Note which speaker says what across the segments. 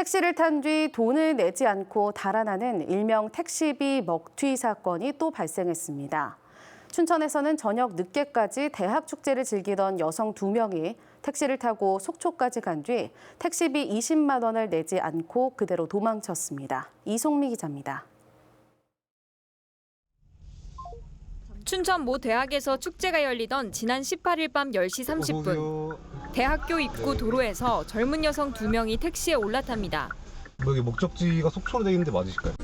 Speaker 1: 택시를 탄 뒤 돈을 내지 않고 달아나는 일명 택시비 먹튀 사건이 또 발생했습니다. 춘천에서는 저녁 늦게까지 대학 축제를 즐기던 여성 두 명이 택시를 타고 속초까지 간 뒤 택시비 20만 원을 내지 않고 그대로 도망쳤습니다. 이송미 기자입니다.
Speaker 2: 춘천 모 대학에서 축제가 열리던 지난 18일 밤 10시 30분 대학교 입구 도로에서 젊은 여성 두 명이 택시에 올라탑니다.
Speaker 3: 여기 목적지가 속초로 돼 있는데 맞으실까요?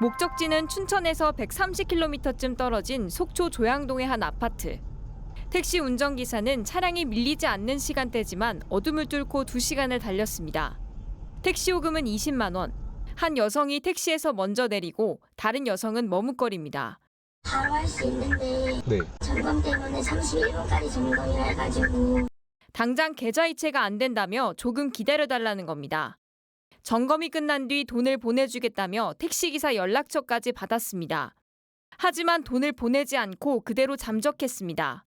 Speaker 2: 목적지는 춘천에서 130km쯤 떨어진 속초 조양동의 한 아파트. 택시 운전기사는 차량이 밀리지 않는 시간대지만 어둠을 뚫고 2시간을 달렸습니다. 택시 요금은 20만 원. 한 여성이 택시에서 먼저 내리고 다른 여성은 머뭇거립니다.
Speaker 4: 바로 할 수 있는데
Speaker 3: 네.
Speaker 4: 점검 때문에 31분까지 점검이라 해가지고
Speaker 2: 당장 계좌 이체가 안 된다며 조금 기다려달라는 겁니다. 점검이 끝난 뒤 돈을 보내주겠다며 택시기사 연락처까지 받았습니다. 하지만 돈을 보내지 않고 그대로 잠적했습니다.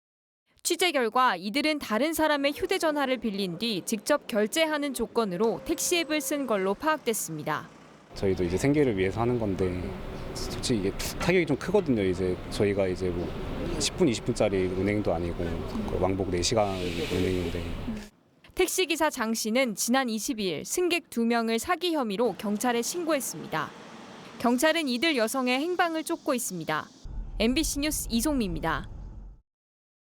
Speaker 2: 취재 결과 이들은 다른 사람의 휴대전화를 빌린 뒤 직접 결제하는 조건으로 택시 앱을 쓴 걸로 파악됐습니다.
Speaker 5: 저희도 이제 생계를 위해서 하는 건데 솔직히 이게 타격이 좀 크거든요. 이제 저희가 이제 뭐 10분, 20분짜리 은행도 아니고 거의 왕복 4시간 은행인데
Speaker 2: 택시기사 장 씨는 지난 22일 승객 2명을 사기 혐의로 경찰에 신고했습니다. 경찰은 이들 여성의 행방을 쫓고 있습니다. MBC 뉴스 이송미입니다.